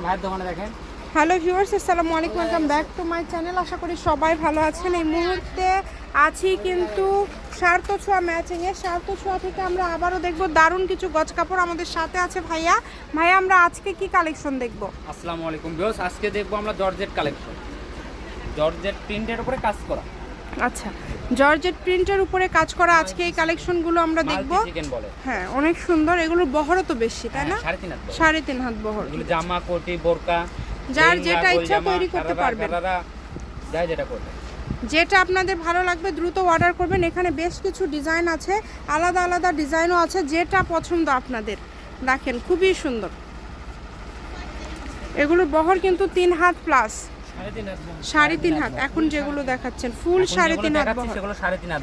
আমার ভাইয়ের দোকানে দেখেন। হ্যালো ভিউয়ার্স আসসালামু আলাইকুম welcome back to my channel. আশা করি সবাই ভালো আছেন। এই মুহূর্তে আছি কিন্তু সার্থ ছোঁয়া ম্যাচিংয়ে সার্থ ছোঁয়া থেকে আমরা আবারও দেখব দারুণ কিছু গজ কাপড় আমাদের সাথে আছে ভাইয়া। ভাইয়া আমরা আজকে কি কালেকশন দেখব? আসসালামু আলাইকুম বিয়স আজকে দেখব আমরা জর্জেট কালেকশন জর্জেট প্রিন্টের উপরে কাজ করা। আচ্ছা জর্জেট প্রিন্টের উপরে কাজ করা আজকে এই কালেকশনগুলো আমরা দেখব। হ্যাঁ অনেক সুন্দর এগুলোর বহরও তো বেশি তাই না? হ্যাঁ, সাড়ে তিন হাত বহর। জামা কোটি বোরকা যার যেটা ইচ্ছা তৈরি করতে পারবেন। যেটা করবে যেটা আপনাদের ভালো লাগবে দ্রুত অর্ডার করবেন। এখানে বেশ কিছু ডিজাইন আছে আলাদা আলাদা ডিজাইনও আছে যেটা পছন্দ আপনাদের। দেখেন খুবই সুন্দর। এগুলোর বহর কিন্তু তিন হাত প্লাস সাড়ে তিন হাত। এখন যেগুলো দেখাচ্ছেন ফুল সাড়ে তিন হাত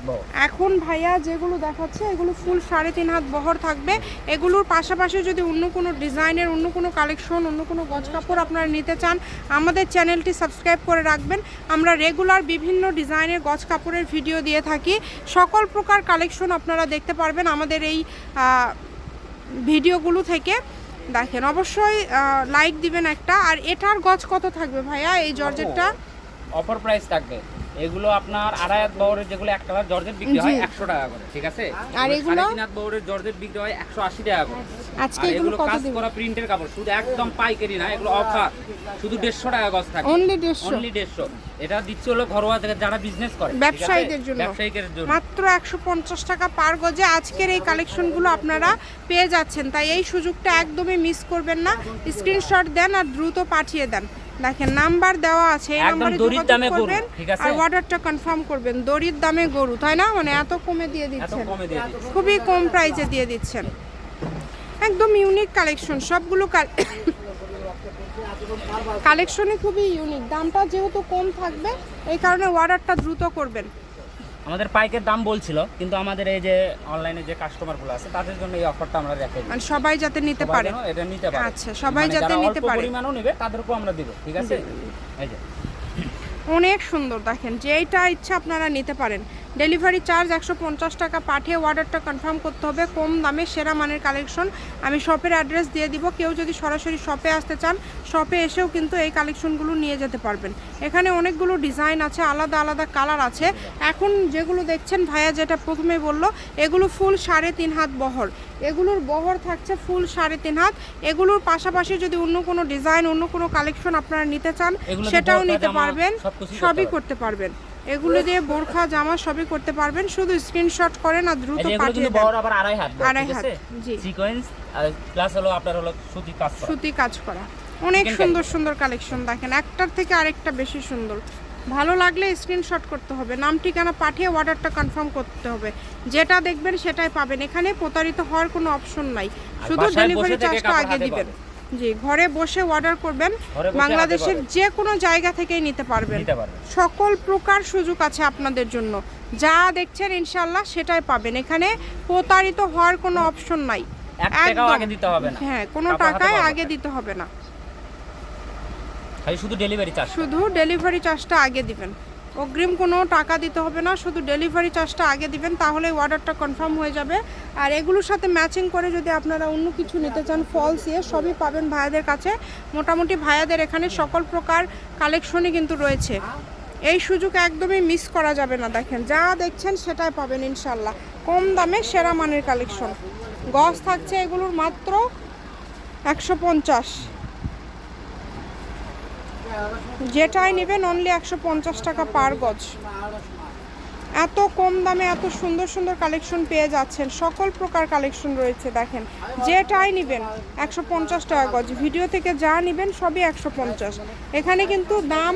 বহর। এখন ভাইয়া যেগুলো দেখাচ্ছে এগুলো ফুল সাড়ে তিন হাত বহর থাকবে। এগুলোর পাশাপাশি যদি অন্য কোনো ডিজাইনের অন্য কোনো কালেকশন অন্য কোনো গজ কাপড় আপনারা নিতে চান আমাদের চ্যানেলটি সাবস্ক্রাইব করে রাখবেন। আমরা রেগুলার বিভিন্ন ডিজাইনের গজ কাপড়ের ভিডিও দিয়ে থাকি। সকল প্রকার কালেকশন আপনারা দেখতে পারবেন আমাদের এই ভিডিওগুলো থেকে। দেখেন, অবশ্যই লাইক দিবেন একটা। আর এটার গজ কত থাকবে ভাইয়া? এই জর্জেটটা? অফার প্রাইস থাকবে। এগুলো আপনার আড়াই হাত বহরের যেগুলো এক কালার জর্জেট বিক্রি হয় একশো টাকা করে ঠিক আছে? আর এগুলো? তিন হাত বহরের জর্জেট বিক্রি হয় একশো আশি টাকা করে। আজকে এগুলো কাজ করা প্রিন্টের কাপড় শুধু একদম পাইকারি না এগুলো অফার শুধু দেড়শো টাকা গজ থাকে। অনলি দেড়শো? অনলি দেড়শো। এটা দিচ্ছে হলো ঘরোয়া থেকে যারা বিজনেস করে ব্যবসায়ীদের জন্য। ব্যবসায়ীদের জন্য। মাত্র একশো পঞ্চাশ টাকা পার গজে আজকের এই কালেকশনগুলো আপনারা পেয়ে যাচ্ছেন। তাই এই সুযোগটা একদমই মিস করবেন না। স্ক্রিনশট দেন আর দ্রুত পাঠিয়ে দেন। দেখেন নাম্বার দেওয়া আছে এই নাম্বারে যোগাযোগ করবেন ঠিক আছে? আর অর্ডারটা কনফার্ম করবেন দড়ির দামে গরু তাই না? মানে এত কমে দিয়ে দিচ্ছেন। খুবই কম প্রাইসে দিয়ে দিচ্ছেন। একদম ইউনিক কালেকশন সবগুলো কালেকশনই খুবই ইউনিক দামটা যেহেতু কম থাকবে এই কারণে অর্ডারটা দ্রুত করবেন। আমাদের পাইকের দাম বলছিল কিন্তু আমাদের এই যে অনলাইনে যে কাস্টমারগুলো আছে তাদের জন্য এই অফারটা আমরা রেখে দিই। মানে সবাই যাতে নিতে পারে। এটা নিতে পারে। আচ্ছা, সবাই মানে যাতে নিতে পারে। পরিমাণও নেবে তাদেরকেও আমরা দিব ঠিক আছে? এই যে। অনেক সুন্দর দেখেন যেটা ইচ্ছা আপনারা নিতে পারেন। ডেলিভারি চার্জ একশো পঞ্চাশ টাকা। পাঠিয়ে অর্ডারটা কনফার্ম করতে হবে। কম দামে সেরা মানের কালেকশন। আমি শপের অ্যাড্রেস দিয়ে দিব। কেউ যদি সরাসরি শপে আসতে চান শপে এসেও কিন্তু এই কালেকশনগুলো নিয়ে যেতে পারবেন। এখানে অনেকগুলো ডিজাইন আছে আলাদা আলাদা কালার আছে। এখন যেগুলো দেখছেন ভাইয়া যেটা প্রথমে বলল এগুলো ফুল সাড়ে তিন হাত বহর। এগুলোর বহর থাকছে ফুল সাড়ে তিন হাত। এগুলোর পাশাপাশি যদি অন্য কোনো ডিজাইন অন্য কোনো কালেকশন আপনারা নিতে চান সেটাও নিতে পারবেন। সবই করতে পারবেন। এগুলো দিয়ে বোরখা জামা সবই করতে পারবেন। শুধু স্ক্রিনশট করেন আর দ্রুত পাঠিয়ে দেন। আবার আড়াই হাত আড়াই হাত, জি। সিকোয়েন্স প্লাস হলো আপনার হলো সুতি কাজ করা। সুতি কাজ করা। অনেক সুন্দর সুন্দর কালেকশন দেখেন। একটার থেকে আরেকটা বেশি সুন্দর। ভালো লাগলে স্ক্রিনশট করতে হবে। নাম ঠিকানা পাঠিয়ে অর্ডারটা কনফার্ম করতে হবে। যেটা দেখবেন সেটাই পাবেন। এখানে প্রতারিত হওয়ার কোনো অপশন নাই। শুধু ডেলিভারি চার্জটা আগে দিবেন। জি ঘরে বসে অর্ডার করবেন। বাংলাদেশের যে কোনো জায়গা থেকেই নিতে পারবেন। সকল প্রকার সুযোগ আছে আপনাদের জন্য। যা দেখছেন ইনশাল্লাহ সেটাই পাবেন। এখানে প্রতারিত হওয়ার কোনো অপশন নাই। এক টাকাও একদম। আগে দিতে হবে না। হ্যাঁ কোনো টাকায় আগে দিতে হবে না। খালি শুধু ডেলিভারি চার্জ শুধু ডেলিভারি চার্জটা আগে দিবেন। অগ্রিম কোনো টাকা দিতে হবে না, শুধু ডেলিভারি চার্জটা আগে দিবেন তাহলে অর্ডারটা কনফার্ম হয়ে যাবে। আর এগুলোর সাথে ম্যাচিং করে যদি আপনারা অন্য কিছু নিতে চান ফলস ইয়ে সবই পাবেন ভাইয়াদের কাছে। মোটামুটি ভাইয়াদের এখানে সকল প্রকার কালেকশনই কিন্তু রয়েছে। এই সুযোগ একদমই মিস করা যাবে না, দেখেন, যা দেখছেন সেটাই পাবেন ইনশাল্লাহ কম দামে সেরা মানের কালেকশন গস থাকছে এগুলোর মাত্র একশো পঞ্চাশ। যেটাই নেবেন অনলি একশো পঞ্চাশ টাকা পার গজ। এত কম দামে এত সুন্দর সুন্দর কালেকশন পেয়ে যাচ্ছেন সকল প্রকার কালেকশন রয়েছে দেখেন। যেটাই নেবেন একশো পঞ্চাশ টাকা গজ। ভিডিও থেকে যা নেবেন সবই একশো পঞ্চাশ। এখানে কিন্তু দাম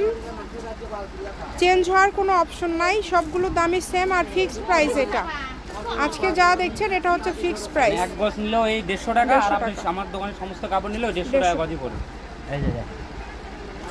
চেঞ্জ হওয়ার কোনো অপশন নাই সবগুলো দামই সেম আর ফিক্সড প্রাইস এটা। আজকে যা দেখছেন এটা হচ্ছে ফিক্সড প্রাইস এক গজ নিলেও এই দেড়শো টাকা আর আপনি আমার দোকানে সমস্ত কাপড় নিলেও দেড়শো টাকা গজই পড়বে। এই যে।